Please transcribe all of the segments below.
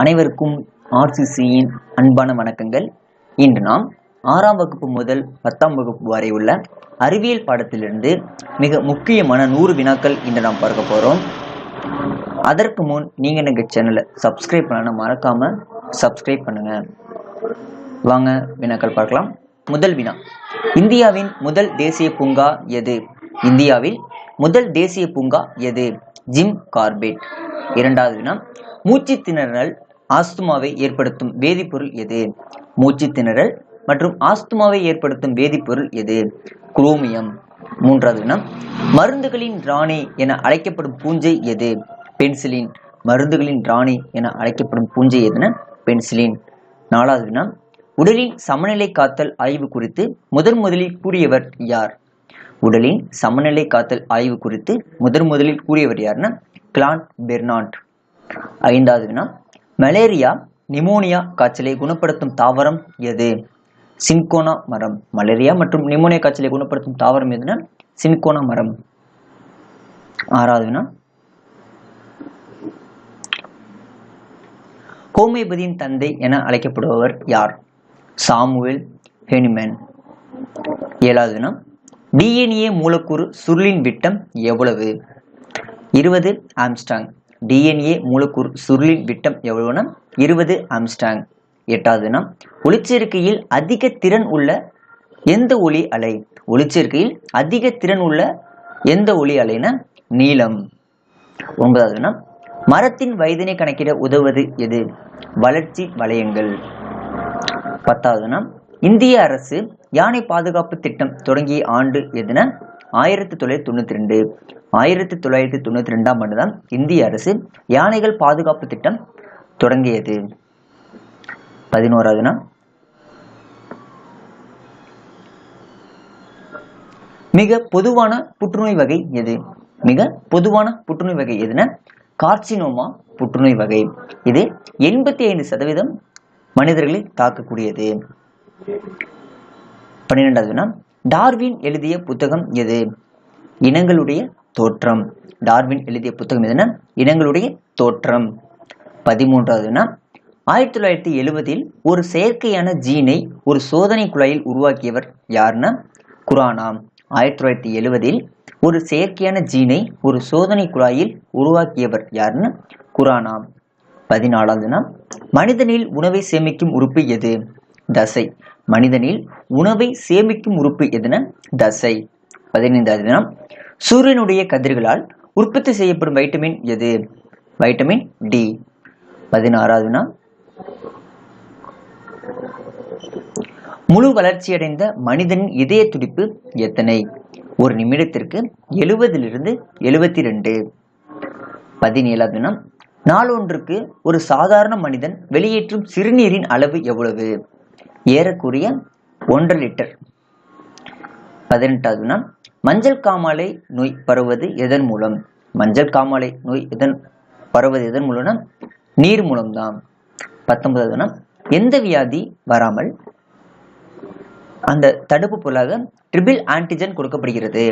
அனைவருக்கும் ஆர்சிசியின் அன்பான வணக்கங்கள். இன்று நாம் ஆறாம் வகுப்பு முதல் பத்தாம் வகுப்பு வரை உள்ள அறிவியல் பாடத்திலிருந்து மிக முக்கியமான நூறு வினாக்கள் இன்று நாம் பார்க்க போகிறோம் அதற்கு முன் நீங்கள் எங்கள் சேனலை சப்ஸ்கிரைப் பண்ணணும் மறக்காம சப்ஸ்கிரைப் பண்ணுங்க. வாங்க வினாக்கள் பார்க்கலாம். முதல் வினா. இந்தியாவின் முதல் தேசிய பூங்கா எது? இந்தியாவில் முதல் தேசிய பூங்கா எது? Jim Corbett. இரண்டாவது வினா. மூச்சு திணறல் ஆஸ்துமாவை ஏற்படுத்தும் வேதிப்பொருள் எது? மூச்சு திணறல் மற்றும் ஆஸ்துமாவை ஏற்படுத்தும் வேதிப்பொருள் எது? குரோமியம். மூன்றாவது வினா மருந்துகளின் ராணி என அழைக்கப்படும் பூஞ்சை எது? பென்சிலின். மருந்துகளின் ராணி என அழைக்கப்படும் பூஞ்சை எதுன? பென்சிலின். நாலாவது வினா உடலின் சமநிலை காத்தல் ஆய்வு குறித்து முதன் முதலில் கூறியவர் யார்? உடலின் சமநிலை காத்தல் ஆய்வு குறித்து முதன் முதலில் கூறியவர் யாருன்னா கிளான் பெர்னாண்ட். ஐந்தாவது வினா மலேரியா நிமோனியா காய்ச்சலை குணப்படுத்தும் தாவரம் எது? சின்கோனா மரம். மலேரியா மற்றும் நிமோனியா காய்ச்சலை குணப்படுத்தும் தாவரம் எதுனா சின்கோனா மரம். ஆறாவது வினா ஹோமியோபதியின் தந்தை என அழைக்கப்படுபவர் யார்? Samuel Hahnemann. ஏழாவது வினா டிஎன்ஏ மூலக்கூறு சுருளின் விட்டம் எவ்வளவு? இருபது ஆம்ஸ்டாங் டிஎன்ஏ மூலக்கூறு சுருளின் விட்டம் எவ்வளவுனா? இருபது ஆம்ஸ்டாங் எட்டாவது வினா ஒளிச்சேர்க்கையில் அதிக திறன் உள்ள எந்த ஒளி அலை? ஒளிச்சேர்க்கையில் அதிக திறன் உள்ள எந்த ஒளி அலைனா? நீளம் ஒன்பதாவது மரத்தின் வயதினை கணக்கிட உதவுவது எது? வளர்ச்சி வளையங்கள். பத்தாவது இந்திய அரசு யானை பாதுகாப்பு திட்டம் தொடங்கிய ஆண்டு எதுனா? ஆயிரத்தி தொள்ளாயிரத்தி தொண்ணூத்தி ரெண்டு. ஆயிரத்தி தொள்ளாயிரத்தி தொண்ணூத்தி ரெண்டாம் ஆண்டு தான் இந்திய அரசு யானைகள் பாதுகாப்பு திட்டம் தொடங்கியது. பதினோராவதுனா? மிக பொதுவான புற்றுநோய் வகை எது? மிக பொதுவான புற்றுநோய் வகை எதுனா? கார்சினோமா புற்றுநோய் வகை. இது எண்பத்தி ஐந்து சதவீதம் மனிதர்களை தாக்கக்கூடியது. பன்னிரெண்டாவதுனா? டார்வின் எழுதிய புத்தகம் எது? இனங்களுடைய தோற்றம். டார்வின் எழுதிய புத்தகம் எதுனா? இனங்களுடைய தோற்றம். பதிமூன்றாவதுனா ஆயிரத்தி தொள்ளாயிரத்தி எழுபதில் ஒரு செயற்கையான ஜீனை ஒரு சோதனை குழாயில் உருவாக்கியவர் யாருன்னா குரானா ஆயிரத்தி தொள்ளாயிரத்தி எழுபதில் ஒரு செயற்கையான ஜீனை ஒரு சோதனை குழாயில் உருவாக்கியவர் யாருன்னு குரானா பதினாலாவதுனா மனிதனில் உணவை சேமிக்கும் உறுப்பு எது? தசை. மனிதனில் உணவை சேமிக்கும் உறுப்பு எதுனா? தசை. பதினைந்தாவது தினம் சூரியனுடைய கதிர்களால் உற்பத்தி செய்யப்படும் வைட்டமின் எது? வைட்டமின் டி பதினாறாவது முழு வளர்ச்சியடைந்த மனிதனின் இதய துடிப்பு எத்தனை? ஒரு நிமிடத்திற்கு எழுபதிலிருந்து எழுபத்தி ரெண்டு பதினேழாவது தினம் நாளொன்றுக்கு ஒரு சாதாரண மனிதன் வெளியேற்றும் சிறுநீரின் அளவு எவ்வளவு? ஏறக்குறைய ஒன்றரை லிட்டர். பதினெட்டாவது நாள் மஞ்சள் காமாலை நோய் பரவுவது எதன் மூலம்? மஞ்சள் காமாலை நோய் எதன் பரவுவது எதன் மூலம்னா நீர் மூலம்தான். பத்தொன்பதாவது நாள் எந்த வியாதி வராமல் அந்த தடுப்பு பொருளாக ட்ரிபிள் ஆன்டிஜன் கொடுக்கப்படுகிறது.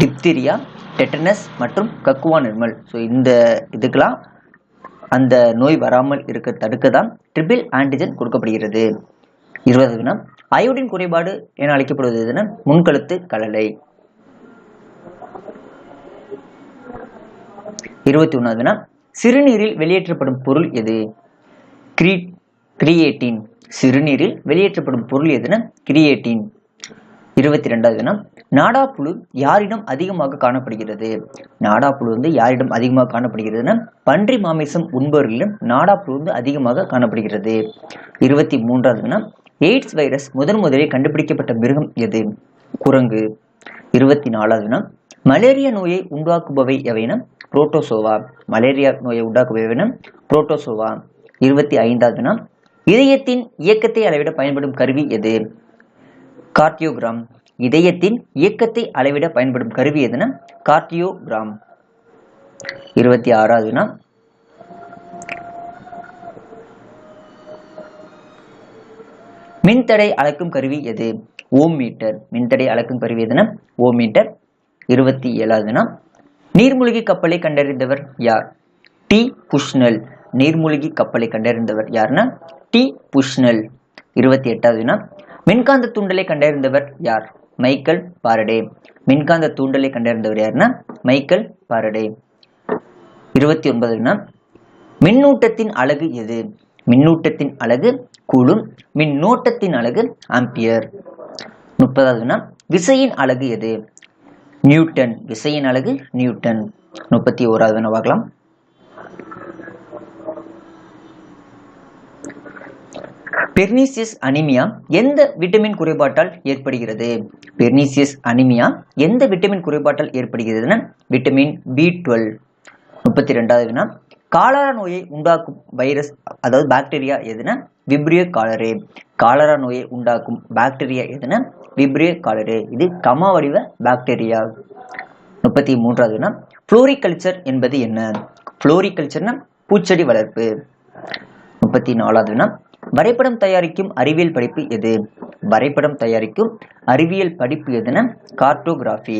டிப்தீரியா டெட்டனஸ் மற்றும் கக்குவா நிர்மல். ஸோ இந்த இதுக்கெல்லாம் அந்த நோய் வராமல் இருக்க தடுக்க தான் ட்ரிபிள் ஆன்டிஜன் கொடுக்கப்படுகிறது. இருபது தினம் அயோடின் குறைபாடு என அழைக்கப்படுவது எதுனா முன்கழுத்து கலலை. இருபத்தி ஒன்றாவது சிறுநீரில் வெளியேற்றப்படும் பொருள் எது? கிரீ கிரியேட்டின் சிறுநீரில் வெளியேற்றப்படும் பொருள் எதுனா? கிரியேட்டின். இருபத்தி ரெண்டாவது தினம் நாடாப்புழு யாரிடம் அதிகமாக காணப்படுகிறது? நாடாப்புழு வந்து யாரிடம் அதிகமாக காணப்படுகிறதுனா பன்றி மாமிசம் உண்பவர்களிடம் நாடாப்புழு வந்து அதிகமாக காணப்படுகிறது. இருபத்தி மூன்றாவது எய்ட்ஸ் வைரஸ் முதன் முதலில் கண்டுபிடிக்கப்பட்ட மிருகம் எது? குரங்கு. இருபத்தி நாலாவது மலேரியா நோயை உண்டாக்குபவை எவைனா புரோட்டோசோவா. மலேரியா நோயை உண்டாக்குபவைனா புரோட்டோசோவா. இருபத்தி ஐந்தாவது தினம். இதயத்தின் இயக்கத்தை அளவிட பயன்படும் கருவி எது? கார்டியோகிராம். இதயத்தின் இயக்கத்தை அளவிட பயன்படும் கருவி எதுனா? கார்டியோகிராம். இருபத்தி ஆறாவதுனா மின்தடை அளக்கும் கருவி எது? Ohm meter. மின்தடை அளக்கும் கருவி எதுனா? Ohm meter. இருபத்தி ஏழாவதுனா நீர்மூழ்கி கப்பலை கண்டறிந்தவர் யார்? டி. புஷ்னல். நீர்மூழ்கி கப்பலை கண்டறிந்தவர் யாருன்னா டி. புஷ்னல். இருபத்தி எட்டாவது வினா மின்காந்த தூண்டலை கண்டறிந்தவர் யார்? மைக்கேல் பாரடே மின்காந்த தூண்டலை கண்டறிந்தவர் யாருன்னா மைக்கேல் பாரடே இருபத்தி ஒன்பது மின்னூட்டத்தின் அலகு எது? மின்னூட்டத்தின் அலகு கூலும் மின்னோட்டத்தின் அலகு ஆம்பியர். முப்பதாவது விசையின் அலகு எது? நியூட்டன் விசையின் அழகு நியூட்டன். முப்பத்தி ஓராவது வினா பார்க்கலாம். பெர்னிசியஸ் அனிமியா எந்த விட்டமின் குறைபாட்டால் ஏற்படுகிறது? பெர்னிசியஸ் அனிமியா எந்த விட்டமின் குறைபாட்டால் ஏற்படுகிறதுன்னா விட்டமின் பி டுவெல். முப்பத்தி ரெண்டாவது வினா காலரா நோயை உண்டாக்கும் வைரஸ் அதாவது பாக்டீரியா எதுனா விப்ரியோ காலரே காலரா நோயை உண்டாக்கும் பாக்டீரியா எதுனா விப்ரியோ காலரே இது கம வடிவ பாக்டீரியா முப்பத்தி மூன்றாவதுனா ஃப்ளோரிகல்ச்சர் என்பது என்ன? ஃப்ளோரிகல்ச்சர்னா பூச்செடி வளர்ப்பு. முப்பத்தி நாலாவதுனா வரைபடம் தயாரிக்கும் அறிவியல் படிப்பு எது? வரைபடம் தயாரிக்கும் அறிவியல் படிப்பு எதுனா கார்டோகிராஃபி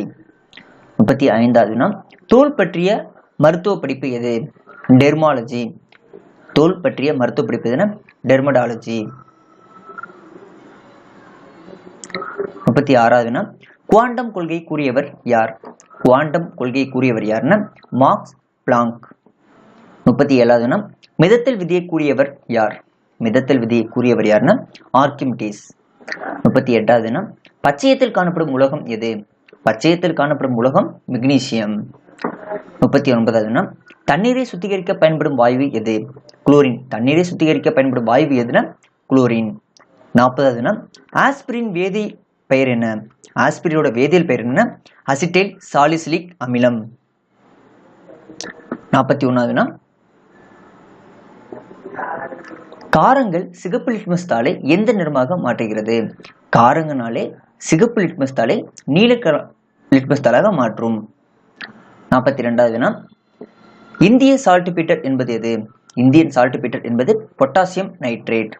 முப்பத்தி ஐந்தாவதுனா தோல் பற்றிய மருத்துவ படிப்பு எது? டெர்மாலஜி தோல் பற்றிய மருத்துவ படிப்பு எதுனா? டெர்மடாலஜி முப்பத்தி ஆறாவதுனா குவாண்டம் கொள்கை கூறியவர் யார்? குவாண்டம் கொள்கை கூறியவர் யாருன்னா மார்க்ஸ் பிளாங்க் முப்பத்தி ஏழாவதுனா மிதத்தில் மிதத்தல் விதியை கூறியவர் யார்? மிதத்தல் விதியை கூறியவர் யாருன்னா ஆர்கிமிடிஸ் முப்பத்தி எட்டாவதுனா பச்சையத்தில் காணப்படும் உலகம் எது? பச்சையத்தில் காணப்படும் உலகம் மெக்னீசியம் முப்பத்தி ஒன்பதாவது தண்ணீரை சுத்திகரிக்க பயன்படும் வாயு எது? குளோரின். தண்ணீரை சுத்திகரிக்க பயன்படும் வாயு எதுனா? குளோரின். நாற்பதாவதுன்னா ஆஸ்பிரின் வேதி பெயர் என்ன? ஆஸ்பிரினோட வேதியியல் பெயர் என்ன அசிட்டைல் சாலிசிலிக் அமிலம். நாற்பத்தி ஒன்றாவதுனா காரங்கள் சிகப்பு லிட்மஸ் தாளை எந்த நிறமாக மாற்றுகிறது? காரங்கனாலே சிகப்பு லிட்மஸ் தாளை நீல லிட்மஸ் தாளாக மாற்றும். நாற்பத்தி ரெண்டாவது வினா இந்திய சால்டிபீட்டர் என்பது எது? இந்தியன் சால்டிபீட்டர் என்பது பொட்டாசியம் நைட்ரேட்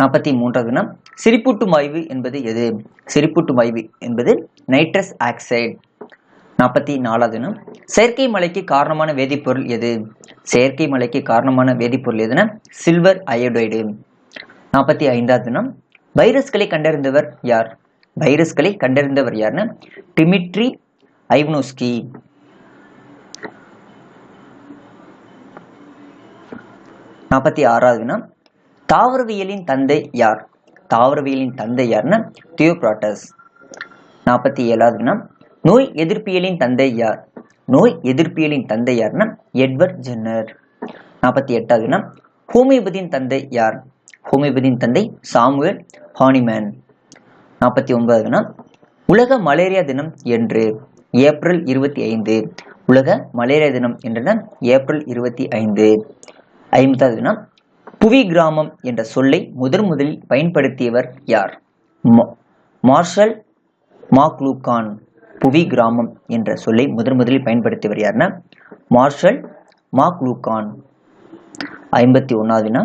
நாற்பத்தி மூன்றாவது வினா சிரிப்பூட்டும் வாயு என்பது எது? சிரிப்பூட்டும் வாயு என்பது நைட்ரஸ் ஆக்சைடு நாற்பத்தி நாலாவது வினா செயற்கை மலைக்கு காரணமான வேதிப்பொருள் எது? செயற்கை மலைக்கு காரணமான வேதிப்பொருள் எதுனா? சில்வர் அயோடைடு நாற்பத்தி ஐந்தாவது வினா வைரஸ்களை கண்டறிந்தவர் யார்? வைரஸ்களை கண்டறிந்தவர் யாருன்னா? டிமிட்ரி ஐவ்னோஸ்கி நாற்பத்தி ஆறாவது வினா. தாவரவியலின் தந்தை யார்? தாவரவியலின் தந்தை யாருன்னா தியோப்ராட்டஸ் நாற்பத்தி ஏழாவது வினா. நோய் எதிர்ப்பியலின் தந்தை யார்? நோய் எதிர்ப்பியலின் தந்தை யார்னா எட்வர்ட் ஜென்னர். நாற்பத்தி எட்டாவது வினா. ஹோமியோபதியின் தந்தை யார்? ஹோமியோபதியின் தந்தை சாமுவேல் ஹானிமேன். நாற்பத்தி ஒன்பதாவது வினா. உலக மலேரியா தினம் என்று ஏப்ரல் இருபத்தி ஐந்து. உலக மலேரியா தினம் என்றன ஏப்ரல் இருபத்தி ஐந்து. ஐம்பதாவது வினா புவி கிராமம் என்ற சொல்லை முதன் முதலில் பயன்படுத்தியவர் யார்? மா- மார்ஷல் மாக்லூகான் புவி கிராமம் என்ற சொல்லை முதன் முதலில் பயன்படுத்தியவர் யாருன்னா மார்ஷல் மாக்லூகான் ஐம்பத்தி ஒன்றாவது வினா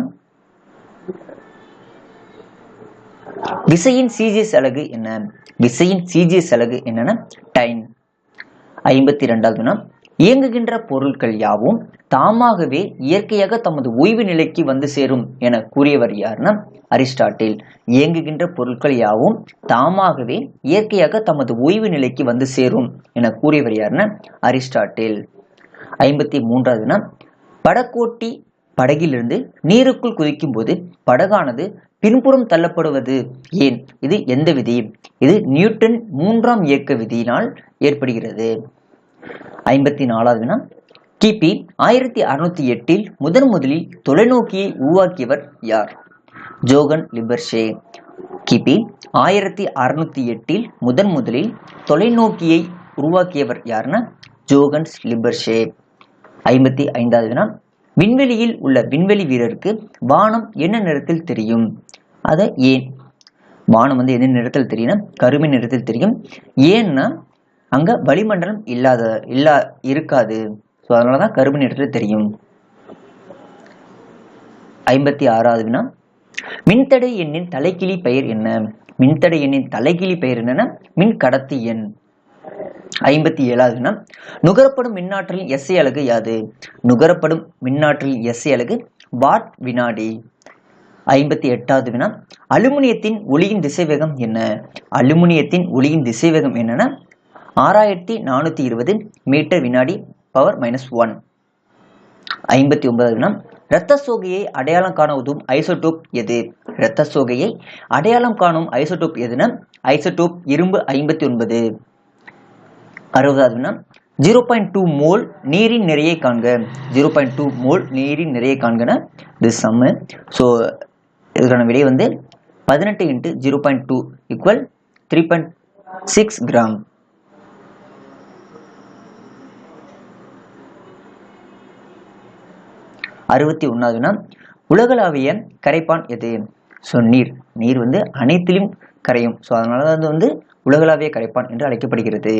விசையின் சிஜிஎஸ் அலகு என்ன? விசையின் சிஜிஎஸ் அலகு என்னன்னா டைம் ஐம்பத்தி ரெண்டாவது வினா இயங்குகின்ற பொருட்கள் யாவும் தாமாகவே இயற்கையாக தமது ஓய்வு நிலைக்கு வந்து சேரும் என கூறியவர் யாருன்னா அரிஸ்டாட்டில். இயங்குகின்ற பொருட்கள் யாவும் தாமாகவே இயற்கையாக தமது ஓய்வு நிலைக்கு வந்து சேரும் என கூறியவர் யாருன்னா அரிஸ்டாட்டில். ஐம்பத்தி மூன்றாவதுனா படக்கோட்டி படகிலிருந்து நீருக்குள் குதிக்கும் போது படகானது பின்புறம் தள்ளப்படுவது. ஏன்? இது எந்த விதி? இது நியூட்டன் மூன்றாம் இயக்க விதியினால் ஏற்படுகிறது. ஐம்பத்தி நாலாவது வினா. கிபி ஆயிரத்தி அறுநூத்தி எட்டில் முதன் முதலில் தொலைநோக்கியை உருவாக்கியவர் யார்? ஜோகன் லிபர்ஷே. கிபி ஆயிரத்தி அறுநூத்தி எட்டில் முதன் முதலில் தொலைநோக்கியை உருவாக்கியவர் யாருன்னா ஜோகன்ஸ் லிபர்ஷே. ஐம்பத்தி ஐந்தாவது வினா. விண்வெளியில் உள்ள விண்வெளி வீரருக்கு வானம் என்ன நிறத்தில் தெரியும்? அதை ஏன்? வானம் வந்து எந்த நிறத்தில் தெரியும்னா? கருமை நிறத்தில் தெரியும். ஏன்னா அங்க வளிமண்டலம் இல்லாத இல்லா இருக்காது. ஸோ அதனால தான் கருமை நிறத்தில் தெரியும். ஐம்பத்தி ஆறாவது வினா. மின்தடை எண்ணின் தலைக்கிளி பெயர் என்ன? மின்தடை எண்ணின் தலைக்கிளி பெயர் என்னன்னா மின் கடத்தி எண். ஐம்பத்தி ஏழாவது வினா. நுகரப்படும் மின்னாற்றலின் எஸ்ஐ அலகு யாது? நுகரப்படும் மின்னாற்றலின் எஸ்ஐ அலகு வாட் வினாடி? ஐம்பத்தி எட்டாவது வினா. அலுமினியத்தின் ஒளியின் திசைவேகம் என்ன? அலுமினியத்தின் ஒளியின் திசைவேகம் என்னன்னா ஆறாயிரத்தி நானூற்றி இருபது மீட்டர் வினாடி பவர் மைனஸ் ஒன் ஐம்பத்தி ஒன்பது வினா இரத்த சோகையை அடையாளம் காண உதவும் ஐசோடோப் எது? இரத்த சோகையை அடையாளம் காணும் ஐசோடோப் எதுனா? ஐசோடோப் இரும்பு ஐம்பத்தி ஒன்பது. அறுபதாவது வினா ஜீரோ பாயிண்ட் டூ மோல் நீரின் நிறையை காண்க. ஜீரோ பாயிண்ட் டூ மோல் நீரின் நிறையை காண்கன? இது சம்மு ஸோ இதுக்கான விடை வந்து பதினெட்டு into zero point two equal three point six gram அறுபத்தி ஒன்றாவதுனா உலகளாவிய கரைப்பான் எது? ஸோ நீர். நீர் வந்து அனைத்திலும் கரையும். ஸோ அதனால தான் அது வந்து உலகளாவிய கரைப்பான் என்று அழைக்கப்படுகிறது.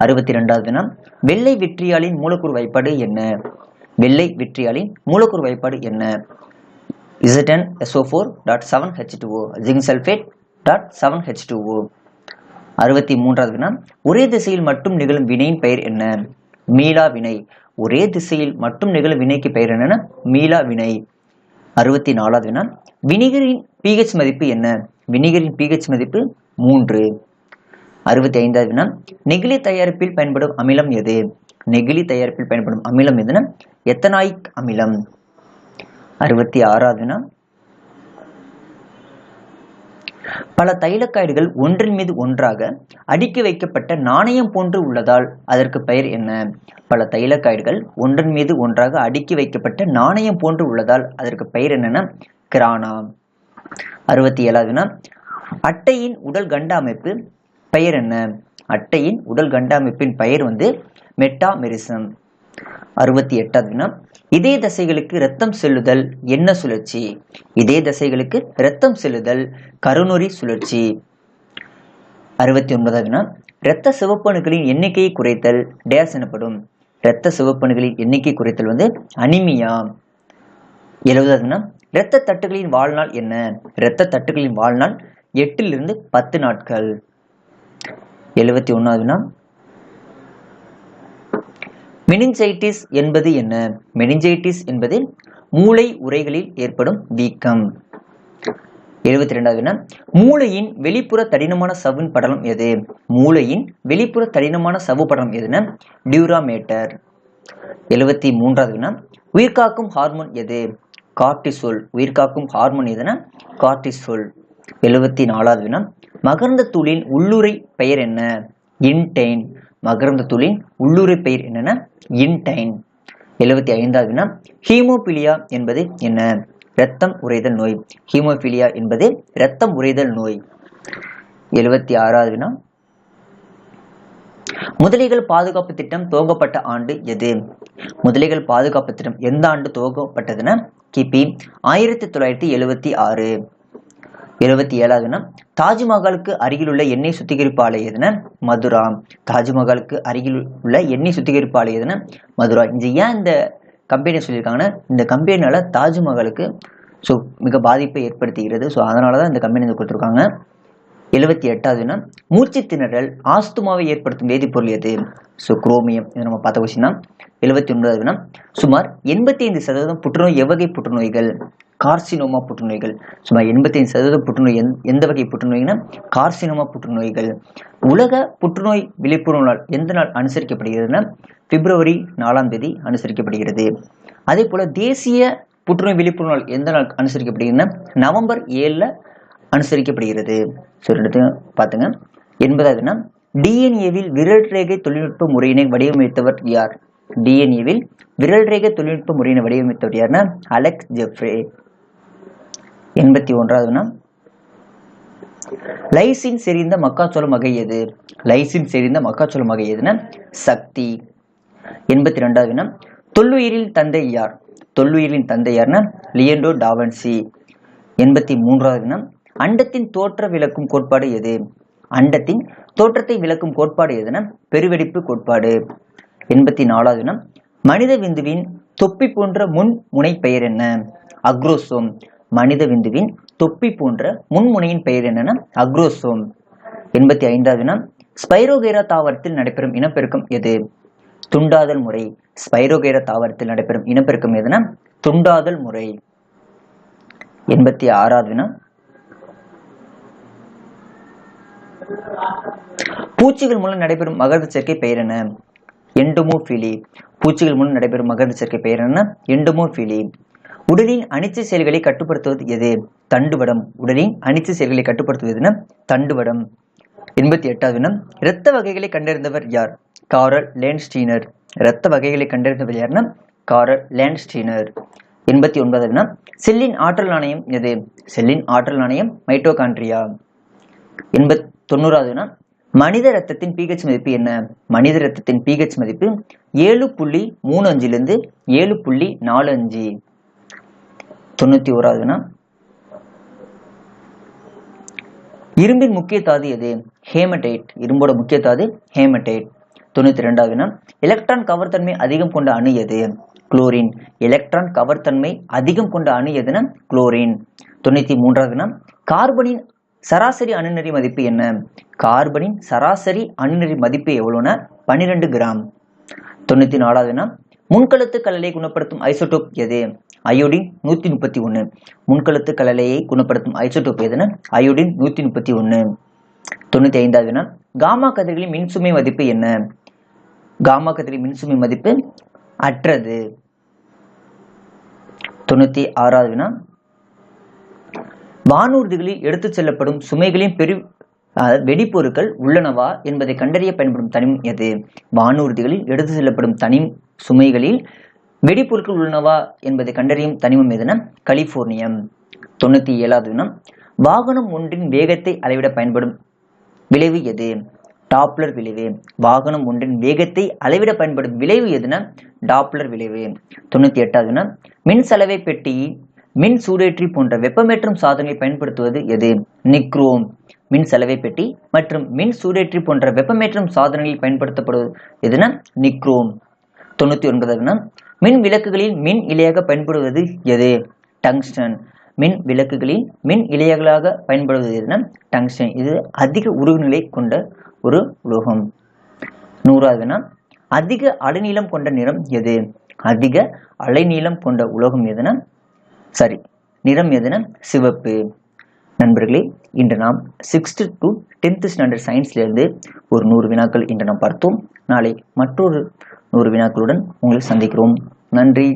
அறுபத்தி ரெண்டாவதுனா வெள்ளை வெற்றியாளின் மூலக்கூறு வாய்ப்பாடு என்ன? வெள்ளை வெற்றியாளின் மூலக்கூறு வாய்ப்பாடு என்ன? Zn SO four dot seven H two O zinc sulphate dot seven H two O அறுபத்தி மூன்றாவதுனா ஒரே திசையில் மட்டும் நிகழும் வினையின் பெயர் என்ன? மீளா வினை. ஒரே திசையில் மட்டும் நிகழும் வினைக்கு பெயர் என்னென்னா மீளா வினை. அறுபத்தி நாலாவது வினா. வினிகரின் பிஹெச் மதிப்பு என்ன? வினிகரின் பிஹெச் மதிப்பு மூன்று. அறுபத்தி ஐந்தாவது வினா. நெகிழி தயாரிப்பில் பயன்படும் அமிலம் எது? நெகிழி தயாரிப்பில் பயன்படும் அமிலம் எதுனா எத்தனாயிக் அமிலம்? அறுபத்தி ஆறாவது வினா. பல தைலக்காய்டுகள் ஒன்றின் மீது ஒன்றாக அடுக்கி வைக்கப்பட்ட நாணயம் போன்று உள்ளதால் அதற்கு பெயர் என்ன? பல தைலக்காய்டுகள் ஒன்றின் மீது ஒன்றாக அடுக்கி வைக்கப்பட்ட நாணயம் போன்று உள்ளதால் அதற்கு பெயர் என்னன்னா கிரானா அறுபத்தி ஏழாவதுனா அட்டையின் உடல் கண்ட அமைப்பு பெயர் என்ன? அட்டையின் உடல் கண்ட அமைப்பின் பெயர் வந்து மெட்டாமெரிசம். அறுபத்தி எட்டாவதுனா இதே தசைகளுக்கு இரத்தம் செல்லுதல் என்ன சுழற்சி? இதே தசைகளுக்கு இரத்தம் செல்லுதல் கருநொறி சுழற்சி. அறுபத்தி ஒன்பதாவதுனா இரத்த சிவப்பணுக்களின் எண்ணிக்கையை குறைத்தல் டேஸ் எனப்படும். இரத்த சிவப்பணுக்களின் எண்ணிக்கை குறைத்தல் வந்து அனிமியா. எழுபதாவதுனா இரத்த தட்டுகளின் வாழ்நாள் என்ன? இரத்த தட்டுகளின் வாழ்நாள் எட்டிலிருந்து பத்து நாட்கள். எழுபத்தி ஒன்றாவதுனா மெனிஞ்சைட்டிஸ் என்பது என்ன? மெனிஞ்சைட்டிஸ் என்பது மூளை உரைகளில் ஏற்படும் வீக்கம். எழுபத்தி ரெண்டாவது மூளையின் வெளிப்புற தடினமான சவ்வின் படலம் எது? மூளையின் வெளிப்புற தடினமான சவ்வு படலம் எதுனா டியூராமேட்டர் எழுபத்தி மூன்றாவது வினா உயிர்காக்கும் ஹார்மோன் எது? கார்டிசோல் உயிர்காக்கும் ஹார்மோன் எதுனா கார்டிசோல் எழுபத்தி நாலாவது வினா மகர்ந்த தூளின் உள்ளுரை பெயர் என்ன? இன்டைன் மகரந்த உள்ளுரை பெயர் என்னன்னா இன்டைன். எழுபத்தி ஐந்தாவது வினா ஹீமோபிலியா என்பது என்ன? இரத்தம் உறைதல் நோய். ஹீமோபிலியா என்பது இரத்தம் உறைதல் நோய். எழுபத்தி ஆறாவது வினா முதலைகள் பாதுகாப்பு திட்டம் துவங்கப்பட்ட ஆண்டு எது? முதலைகள் பாதுகாப்பு திட்டம் எந்த ஆண்டு துவங்கப்பட்டதுன்னா கிபி ஆயிரத்தி தொள்ளாயிரத்தி எழுவத்தி ஆறு. எழுபத்தி ஏழாவதுனா தாஜ்மஹாலுக்கு அருகில் உள்ள எண்ணெய் சுத்திகரிப்பு ஆலை எதுனா? மதுரா. தாஜ்மஹாலுக்கு அருகில் உள்ள எண்ணெய் சுத்திகரிப்பு ஆலை எதுனா? மதுரா. இது ஏன் இந்த கம்பெனி சொல்லியிருக்காங்கன்னா இந்த கம்பெனியால் தாஜ்மஹாலுக்கு ஸோ மிக பாதிப்பை ஏற்படுத்துகிறது. ஸோ அதனால தான் இந்த கம்பெனி வந்து கொடுத்துருக்காங்க. எழுபத்தி எட்டாவதுனா மூச்சு திணறல் ஆஸ்துமாவை ஏற்படுத்தும் வேதிப்பொருள் எது? So chromium. இதை நம்ம பார்த்த கொஸ்டின் தான். எழுபத்தி ஒன்பதாவதுனா சுமார் எண்பத்தி ஐந்து சதவீதம் புற்றுநோய் எவ்வகை புற்றுநோய்கள். கார்சினோமா புற்றுநோய்கள். சுமார் எண்பத்தி ஐந்து புற்றுநோய் எந்த- எந்த வகை புற்றுநோய்னா கார்சினோமா புற்றுநோய்கள். உலக புற்றுநோய் விழிப்புணர்வு நாள் எந்த நாள் அனுசரிக்கப்படுகிறதுனா பிப்ரவரி நாலாம் தேதி அனுசரிக்கப்படுகிறது. அதே போல தேசிய புற்றுநோய் விழிப்புணர்வு நாள் எந்த நாள் அனுசரிக்கப்படுகிறதுனா நவம்பர் ஏழில் அனுசரிக்கப்படுகிறது. சொல்லிட்டு பார்த்துங்க எண்பதாவதுனா டிஎன்ஏவில் விரல் ரேகை தொழில்நுட்ப முறையினை வடிவமைத்தவர் யார்? டிஎன்ஏவில் விரல் ரேகை தொழில்நுட்ப முறையினை வடிவமைத்தவர் யாருன்னா அலெக்ஸ் ஜெஃப்ரே. எண்பத்தி ஒன்றாவதுனா லைசின் செறிந்த மக்காச்சோளம் வகை எது? லைசின் செறிந்த மக்காச்சோளம் வகை எதுனா? சக்தி. எண்பத்தி ரெண்டாவது வினா தொல்லுயிரில் தந்தை யார்? தொல்லுயிரின் தந்தை யார்னா? லியண்டோ டாவன்சி எண்பத்தி மூன்றாவது வினா அண்டத்தின் தோற்ற விளக்கும் கோட்பாடு எது? அண்டத்தின் தோற்றத்தை விளக்கும் கோட்பாடு எதுனா? பெருவெடிப்பு கோட்பாடு. எண்பத்தி நாலாவது வினா மனித விந்துவின் தொப்பி போன்ற முன் முனை பெயர் என்ன? அக்ரோசோம். மனித விந்துவின் தொப்பி போன்ற முன்முனையின் பெயர் என்னன்னா அக்ரோசோம். எண்பத்தி ஐந்தாவது வினா ஸ்பைரோகேரா தாவரத்தில் நடைபெறும் இனப்பெருக்கம் எது? துண்டாதல் முறை. ஸ்பைரோகேரா தாவரத்தில் நடைபெறும் இனப்பெருக்கம் எதுனா துண்டாதல் முறை. எண்பத்தி ஆறாவது வினா பூச்சிகள் மூலம் நடைபெறும் மகரந்த சேர்க்கை பெயர் என்ன? எண்டோமோஃபிலி. பூச்சிகள் மூலம் நடைபெறும் மகரந்த சேர்க்கை பெயர் என்ன எண்டோமோஃபிலி. உடலின் அனைத்து செயல்களை கட்டுப்படுத்துவது எது? தண்டுவடம். உடலின் அனைத்து செயல்களை கட்டுப்படுத்துவதுன்னா தண்டுவடம். எண்பத்தி எட்டாவது வினம் இரத்த வகைகளை கண்டறிந்தவர் யார்? காரல் லேன்ஸ்டீனர். இரத்த வகைகளை கண்டறிந்தவர் யாருன்னா காரல் லேன்ஸ்டீனர். எண்பத்தி ஒன்பதாவது வினம் செல்லின் ஆற்றல் நாணயம் எது? செல்லின் ஆற்றல் நாணயம் மைட்டோகாண்ட்ரியா. எண்பத் தொண்ணூறாவது வினா மனித ரத்தத்தின் பிஹெச் மதிப்பு என்ன? மனித ரத்தத்தின் பிஹெச் மதிப்பு ஏழு புள்ளி மூணு அஞ்சிலிருந்து ஏழு புள்ளி நாலு அஞ்சு. தொண்ணூத்தி ஓராவது வினா இரும்பின் முக்கிய தாது எது? ஹேமடைட். இரும்போட முக்கிய தாது ஹேமடைட். தொண்ணூத்தி ரெண்டாவது வினா எலக்ட்ரான் கவர்த்தன்மை அதிகம் கொண்ட அணு எது? குளோரின். எலக்ட்ரான் கவர்த்தன்மை அதிகம் கொண்ட அணு எதுனா? குளோரின். தொண்ணூத்தி மூன்றாவதுனா கார்பனின் சராசரி அணுநெறி மதிப்பு என்ன? கார்பனின் சராசரி அணுநெறி மதிப்பு எவ்வளோனா? பன்னிரெண்டு கிராம். தொண்ணூத்தி நாலாவது வினா முன்கழுத்து கலலை குணப்படுத்தும் ஐசோடோப் எது? அயோடின் நூத்தி முப்பத்தி ஒன்று முன்கழுத்து கலலையை குணப்படுத்தும் ஐசோடோப் எதுனா? அயோடின் நூத்தி முப்பத்தி ஒன்று தொண்ணூத்தி ஐந்தாவது வினா காமா கதிர்களின் மின்சுமை மதிப்பு என்ன? காமா கதிரின் மின்சுமை மதிப்பு அற்றது. தொண்ணூத்தி ஆறாவது வினா வானூர்திகளில் எடுத்துச் செல்லப்படும் சுமைகளின் பெரு வெடிப்பொருட்கள் உள்ளனவா என்பதை கண்டறிய பயன்படும் தனிமம் எது? வானூர்திகளில் எடுத்து செல்லப்படும் தனி சுமைகளில் வெடிப்பொருட்கள் உள்ளனவா என்பதை கண்டறியும் தனிமம் எதுனா? கலிபோர்னியம் தொண்ணூற்றி ஏழாவது வினம் வாகனம் ஒன்றின் வேகத்தை அளவிட பயன்படும் விளைவு எது? டாப்ளர் விளைவு. வாகனம் ஒன்றின் வேகத்தை அளவிட பயன்படும் விளைவு எதுனா? டாப்ளர் விளைவு. தொண்ணூற்றி எட்டாவது வினா மின் சலவை பெட்டி மின் சூடேற்றி போன்ற வெப்பமேற்றும் சாதனங்களை பயன்படுத்துவது எது? நிக்ரோம். மின் சலவை பெட்டி மற்றும் மின் சூடேற்றி போன்ற வெப்பமேற்றும் சாதனங்களில் பயன்படுத்தப்படுவது எதுனா? நிக்ரோம். தொண்ணூத்தி ஒன்பதுனா மின் விளக்குகளில் மின் இலையாக பயன்படுவது எது? டங்ஸ்டன். மின் விளக்குகளில் மின் இலையங்களாக பயன்படுவது எதுனா? டங்ஸ்டன். இது அதிக உருகுநிலை கொண்ட ஒரு உலோகம். நூறாவதுனா அதிக அலைநீளம் கொண்ட நிறம் எது? அதிக அலைநீளம் கொண்ட உலோகம் எதுனா? சரி நிறம் எதுனா? சிவப்பு. நண்பர்களே இன்று நாம் சிக்ஸ்த்து டு டென்த்து ஸ்டாண்டர்ட் சயின்ஸ்லேருந்து ஒரு நூறு வினாக்கள் இன்று நாம் பார்த்தோம். நாளை மற்றொரு நூறு வினாக்களுடன் உங்களை சந்திக்கிறோம். நன்றி.